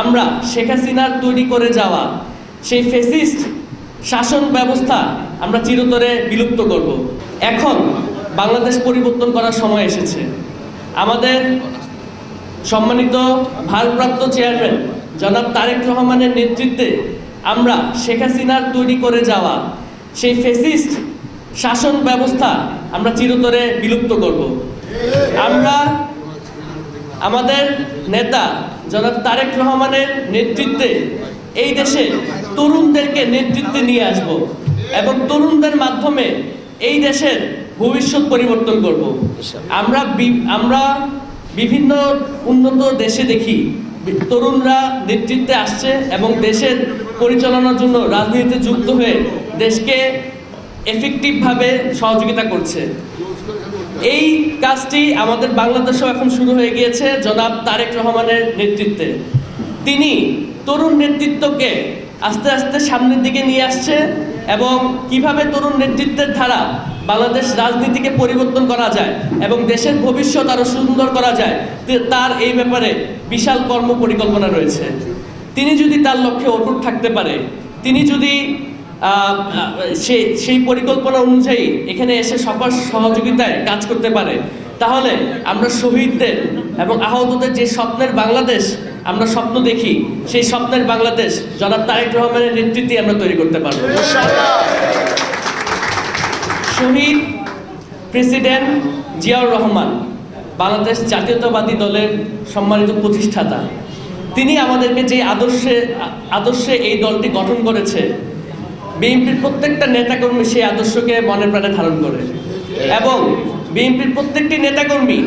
আমরা শেখ হাসিনার তৈরি করে যাওয়া সেই ফেসিস্ট শাসন ব্যবস্থা আমরা চিরতরে বিলুপ্ত করব। এখন বাংলাদেশ পরিবর্তন করার সময় এসেছে। আমাদের সম্মানিত ভারপ্রাপ্ত চেয়ারম্যান জনাব তারেক রহমানের নেতৃত্বে আমরা শেখ হাসিনার তৈরি করে যাওয়া সেই ফেসিস্ট শাসন ব্যবস্থা আমরা চিরতরে বিলুপ্ত করব। আমরা আমাদের নেতা জনাব তারেক রহমানের নেতৃত্বে এই দেশে তরুণদেরকে নেতৃত্বে নিয়ে আসব এবং তরুণদের মাধ্যমে এই দেশের ভবিষ্যৎ পরিবর্তন করব। আমরা আমরা বিভিন্ন উন্নত দেশে দেখি তরুণরা নেতৃত্বে আসছে এবং দেশের পরিচালনার জন্য রাজনীতিতে যুক্ত হয়ে দেশকে এফেক্টিভভাবে সহযোগিতা করছে। এই কাজটি আমাদের বাংলাদেশেও এখন শুরু হয়ে গিয়েছে জনাব তারেক রহমানের নেতৃত্বে। তিনি তরুণ নেতৃত্বকে আস্তে আস্তে সামনের দিকে নিয়ে আসছে এবং কীভাবে তরুণ নেতৃত্বের ধারা বাংলাদেশ রাজনীতিকে পরিবর্তন করা যায় এবং দেশের ভবিষ্যৎ আরও সুন্দর করা যায় তার এই ব্যাপারে বিশাল কর্ম পরিকল্পনা রয়েছে। তিনি যদি তার লক্ষ্যে অটুট থাকতে পারে, তিনি যদি সেই সেই পরিকল্পনা অনুযায়ী এখানে এসে সবার সহযোগিতায় কাজ করতে পারে। তাহলে আমরা শহীদদের এবং আহতদের যে স্বপ্নের বাংলাদেশ আমরা স্বপ্ন দেখি, সেই স্বপ্নের বাংলাদেশ জনাব তারেক রহমানের নেতৃত্বে আমরা তৈরি করতে পারব। শহীদ প্রেসিডেন্ট জিয়াউর রহমান, বাংলাদেশ জাতীয়তাবাদী দলের সম্মানিত প্রতিষ্ঠাতা। তিনি আমাদেরকে যে আদর্শে আদর্শে এই দলটি গঠন করেছে বিএনপির প্রত্যেকটা নেতাকর্মী সেই আদর্শকে মনে প্রাণে ধারণ করে। এবং বিএনপির প্রত্যেকটি নেতাকর্মী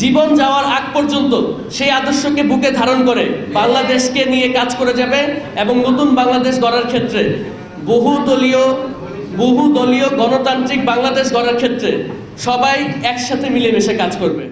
জীবন যাওয়ার আগ পর্যন্ত সেই আদর্শকে বুকে ধারণ করে বাংলাদেশকে নিয়ে কাজ করে যাবে এবং নতুন বাংলাদেশ গড়ার ক্ষেত্রে বহু দলীয় বহু দলীয় গণতান্ত্রিক বাংলাদেশ গড়ার ক্ষেত্রে সবাই একসাথে মিলেমিশে কাজ করবে।